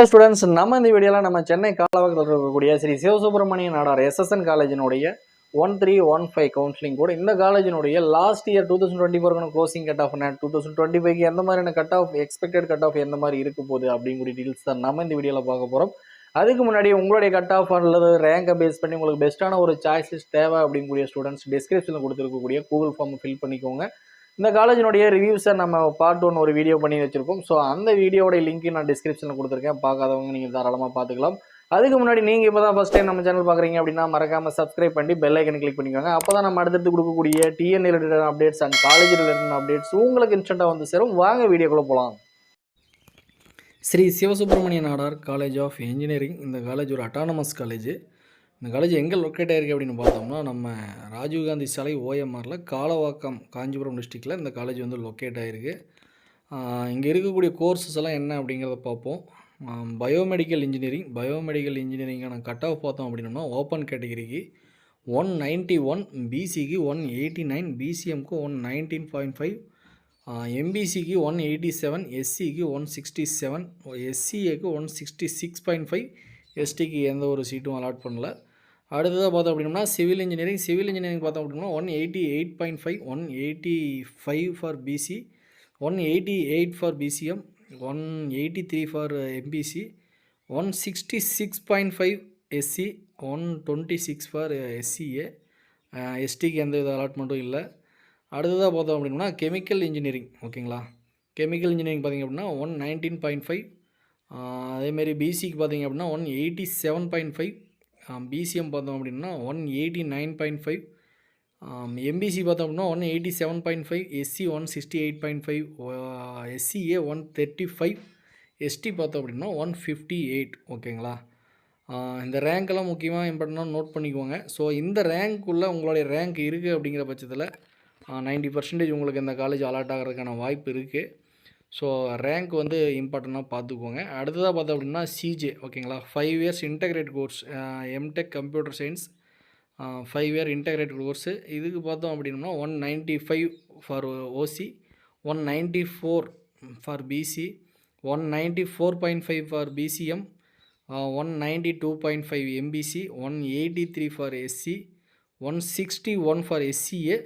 Hello students நம்ம இந்த வீடியோவில் நம்ம சென்னை காலவாக்கத்தில் இருக்கக்கூடிய Sri Sivasubramaniya Nadar SSN காலேஜினுடைய one three one five counselling கூட இந்த காலேஜினுடைய last year two thousand twenty ஃபோர்க்கான closing cut off two thousand twenty five எந்த மாதிரியான cut off expected cut off எந்த மாதிரி இருக்க போகுது அப்படிங்கிற டீல்ஸ் தான் நம்ம இந்த வீடியோவில் பார்க்க போகிறோம் அதுக்கு முன்னாடி உங்களுடைய கட் ஆஃப் அல்லது ரேங்கை பேஸ் பண்ணி உங்களுக்கு பெஸ்ட்டான ஒரு சாய்ஸ் லிஸ்ட் தேவை அப்படிங்கக்கூடிய ஸ்டூடெண்ட்ஸ் டிஸ்கிரிப்ஷனில் கொடுத்துருக்கக்கூடிய கூகுள் ஃபார்ம் ஃபில் பண்ணிக்கோங்க. இந்த காலேஜினுடைய ரிவ்யூஸை நம்ம பார்ட் ஒன் ஒரு வீடியோ பண்ணி வச்சுருக்கோம். ஸோ அந்த வீடியோடைய லிங்க்கு நான் டிஸ்கிரிப்ஷனில் கொடுத்துருக்கேன். பார்க்காதவங்க நீங்கள் தாராளமாக பார்த்துக்கலாம். அதுக்கு முன்னாடி நீங்கள் இப்போ தான் ஃபஸ்ட் டைம் நம்ம சேனல் பார்க்குறீங்க அப்படின்னா மறக்காமல் சப்ஸ்கிரைப் பண்ணி பெல் ஐக்கன் கிளிக் பண்ணிக்கோங்க. அப்போ தான் நம்ம அடுத்தடுத்து கொடுக்கக்கூடிய TN related updates and college related updates உங்களுக்கு இன்ஸ்டண்ட்டாக வந்து சேரும். வாங்க வீடியோக்குள்ளே போகலாம் Sri Sivasubramaniya Nadar college of engineering இந்த காலேஜ் ஒரு அட்டானமஸ் காலேஜ் இந்த காலேஜ் எங்கே லொக்கேட் ஆயிருக்கு அப்படின்னு பார்த்தோம்னா நம்ம ராஜீவ்காந்தி சாலை ஓஎம்ஆரில் காலவாக்கம் காஞ்சிபுரம் டிஸ்ட்ரிக்டில் இந்த காலேஜ் வந்து லொக்கேட் ஆகிருக்கு இங்கே இருக்கக்கூடிய கோர்சஸ் எல்லாம் என்ன அப்படிங்கிறத பார்ப்போம். பயோமெடிக்கல் இன்ஜினியரிங் பயோமெடிக்கல் இன்ஜினியரிங்கான கட் ஆஃப் பார்த்தோம் அப்படின்னோம்னா ஓப்பன் கேட்டகிரிக்கு ஒன் நைன்ட்டி ஒன் பிசிக்கு ஒன் எயிட்டி நைன் பிசிஎம்க்கு ஒன் நைன்டீன் பாயிண்ட் ஃபைவ் எம்பிசிக்கு ஒன் எயிட்டி செவன் எஸ்சிக்கு one sixty seven எஸ்சிஏக்கு one sixty six point five எஸ்டிக்கு எந்த ஒரு சீட்டும் அலாட் பண்ணல. அடுத்ததாக பார்த்தோம் அப்படின்னா சிவில் இன்ஜினியரிங் சிவில் இன்ஜினியரிங் பார்த்தோம் அப்படின்னா one eighty eight point five one eighty five for BC one eighty eight for BCM one eighty three for MBC one sixty six point five SC one twenty six for SCA எஸ்டிக்கு எந்த வித அலாட்மெண்ட்டும் இல்லை. அடுத்ததாக பார்த்தோம் அப்படின்னா chemical engineering ஓகேங்களா? Chemical engineering பார்த்திங்க அப்படின்னா ஒன் நைன்டீன் பாயிண்ட் ஃபைவ் அதேமாரி பிசிக்கு பார்த்தீங்க அப்படின்னா one eighty seven point five BCM பார்த்தோம் அப்படின்னா one eighty nine point five MBC பார்த்தோம் அப்படின்னா one eighty seven point five SC one sixty eight point five SCA one thirty five ST பார்த்தோம் அப்படின்னா ஒன் ஃபிஃப்டி எயிட் ஓகேங்களா? இந்த ரேங்க்கெல்லாம் முக்கியமாக இம்பார்ட்டண்டாக note பண்ணிக்கோங்க. ஸோ இந்த ரேங்க்குள்ளே உங்களுடைய ரேங்க் இருக்குது அப்படிங்கிற பட்சத்தில் நைன்ட்டி பர்சன்டேஜ் உங்களுக்கு இந்த காலேஜ் அலாட் ஆகிறதுக்கான வாய்ப்பு இருக்குது ஸோ ரேங்க் வந்து இம்பார்ட்டண்ட்டாக பார்த்துக்கோங்க. அடுத்ததாக பார்த்தோம் அப்படின்னா சிஜே ஓகேங்களா five years integrate course MTech computer science five year integrate course இதுக்கு பார்த்தோம் அப்படின்னா one ninety five for OC one ninety four for BC one ninety four point five for BCM one ninety two point five MBC one eighty three for SC one sixty one for SCA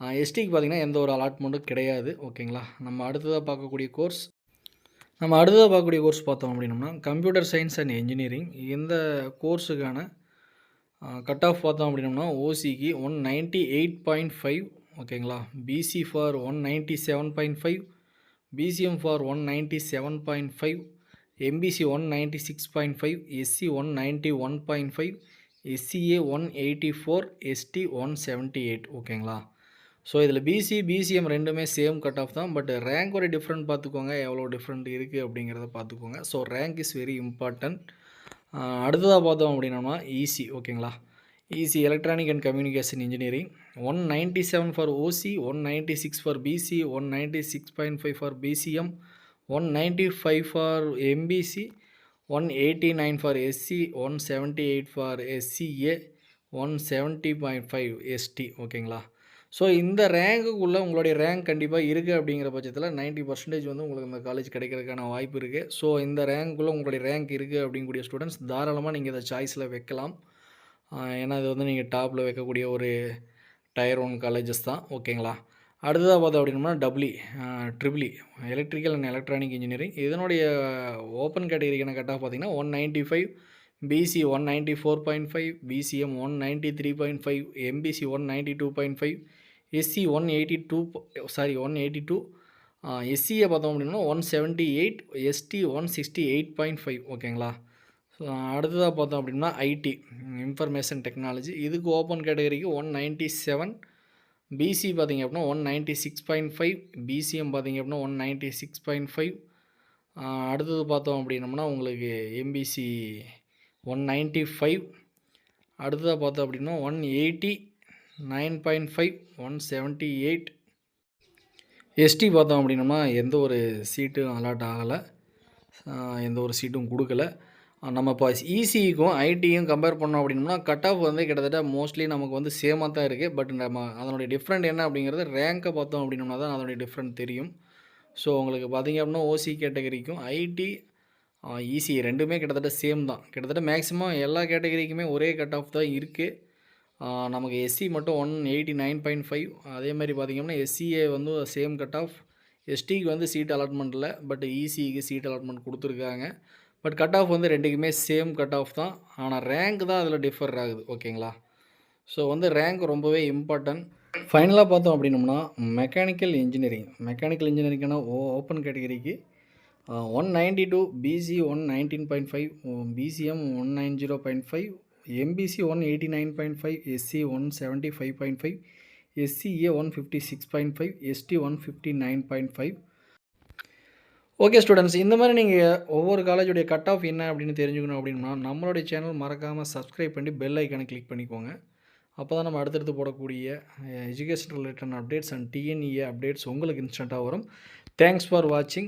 எஸ்டிக்கு பார்த்திங்கன்னா எந்த ஒரு அலாட்மெண்ட்டும் கிடையாது ஓகேங்களா? நம்ம அடுத்ததாக பார்க்கக்கூடிய course நம்ம அடுத்ததாக பார்க்கக்கூடிய கோர்ஸ் பார்த்தோம் அப்படின்னோம்னா கம்ப்யூட்டர் சயின்ஸ் அண்ட் இன்ஜினியரிங் இந்த கோர்ஸுக்கான கட் ஆஃப் பார்த்தோம் அப்படின்னோம்னா ஓசிக்கு one ninety eight point five ஓகேங்களா? BC for one ninety seven point five BCM for one ninety seven point five MBC one ninety six point five SC one ninety one point five SCA one eighty four ST one seventy eight ஓகேங்களா? So இதில் BC BCM ரெண்டுமே same cut off தான். But rank ஒரு different பார்த்துக்கோங்க. எவ்வளோ different இருக்குது அப்படிங்கிறத பார்த்துக்கோங்க. So rank is very important அடுத்ததாக பார்த்தோம் அப்படின்னா ஈசி ஓகேங்களா? EC electronic and communication engineering one ninety seven for OC one ninety six for BC one ninety six point five for BCM one ninety five for MBC one eighty nine for SC one seventy eight for SCA one seventy point five ST ஓகேங்களா? So இந்த ரேங்குக்குள்ளே உங்களுடைய rank கண்டிப்பாக இருக்குது அப்படிங்கிற பட்சத்தில் ninety percentage வந்து உங்களுக்கு இந்த காலேஜ் கிடைக்கிறதுக்கான வாய்ப்பு இருக்குது ஸோ இந்த ரேங்க்குள்ளே உங்களுடைய ரேங்க் இருக்குது அப்படிங்கக்கூடிய ஸ்டூடெண்ட்ஸ் தாராளமாக நீங்கள் இதை சாய்ஸில் வைக்கலாம். ஏன்னா இது வந்து நீங்கள் டாப்பில் வைக்கக்கூடிய ஒரு டயர் ஒன் காலேஜஸ் தான். ஓகேங்களா அடுத்ததாக பார்த்தோம் அப்படின்னா W triple E electrical and electronic engineering இதனுடைய ஓப்பன் கேட்டகரிக்கான கட்டாக பார்த்தீங்கன்னா one ninety five BC one ninety four point five BCM one ninety three point five MBC one ninety two point five SC one eighty two sorry one eighty two எஸ்சியை பார்த்தோம் அப்படின்னா one seventy eight ST one sixty eight point five ஓகேங்களா? So அடுத்ததாக பார்த்தோம் அப்படின்னா IT information technology இதுக்கு open கேட்டகரிக்கு one ninety seven PC பார்த்திங்க அப்படின்னா one ninety six point five BCM பார்த்திங்க அப்படின்னா one ninety six point five அடுத்தது பார்த்தோம் அப்படின்னம்னா உங்களுக்கு எம்பிசி ஒன் நைன்ட்டி ஃபைவ் அடுத்ததாக பார்த்தோம் அப்படின்னா one eighty nine point five one seventy eight ST பார்த்தோம் அப்படின்னோம்னா எந்த ஒரு சீட்டும் அலாட் ஆகலை. எந்த ஒரு சீட்டும் கொடுக்கல. நம்ம இப்போ இசிக்கும் ஐடியும் கம்பேர் பண்ணோம் அப்படின்னா கட் ஆஃப் வந்து கிட்டத்தட்ட மோஸ்ட்லி நமக்கு வந்து சேமாக தான் இருக்குது பட் நம்ம அதனுடைய டிஃப்ரெண்ட் என்ன அப்படிங்கிறது ரேங்கை பார்த்தோம் அப்படின்னா தான் அதனுடைய டிஃப்ரெண்ட் தெரியும். ஸோ உங்களுக்கு பார்த்தீங்க அப்படின்னா ஓசி கேட்டகரிக்கும் ஐடி ஈஸி ரெண்டுமே கிட்டத்தட்ட சேம் தான். கிட்டத்தட்ட மேக்ஸிமம் எல்லா கேட்டகரிக்குமே ஒரே கட் ஆஃப் தான் இருக்குது நமக்கு எஸ்சி மட்டும் one eighty nine point five அதே மாதிரி பார்த்திங்கன்னா எஸ்சிஏ வந்து சேம் கட் ஆஃப் எஸ்டிக்கு வந்து சீட் அலாட்மெண்ட்டில் பட் இசிக்கு சீட் அலாட்மெண்ட் கொடுத்துருக்காங்க. பட் கட் ஆஃப் வந்து ரெண்டுக்குமே சேம் கட் ஆஃப் தான். ஆனால் ரேங்க் தான் அதில் டிஃபர் ஆகுது ஓகேங்களா? ஸோ வந்து ரேங்க் ரொம்பவே இம்பார்ட்டன்ட் ஃபைனலாக பார்த்தோம் அப்படின்னம்னா மெக்கானிக்கல் இன்ஜினியரிங் மெக்கானிக்கல் இன்ஜினியரிங்னா ஓ ஓப்பன் கேட்டகரிக்கு one ninety two BC one nineteen point five BCM one nine zero point five MBC one eighty nine point five SC one seventy five point five SCA one fifty six point five ST one fifty nine point five okay students இந்த மாதிரி நீங்கள் ஒவ்வொரு காலேஜுடைய cut off என்ன அப்படின்னு தெரிஞ்சுக்கணும் அப்படின்னா நம்மளுடைய channel மறக்காமல் சப்ஸ்கிரைப் பண்ணி பெல் ஐக்கானை கிளிக் பண்ணிக்கோங்க. அப்போ தான் நம்ம அடுத்தடுத்து போடக்கூடிய education related updates and TNEA updates உங்களுக்கு இன்ஸ்டண்ட்டாக வரும். தேங்க்ஸ் ஃபார் வாட்சிங்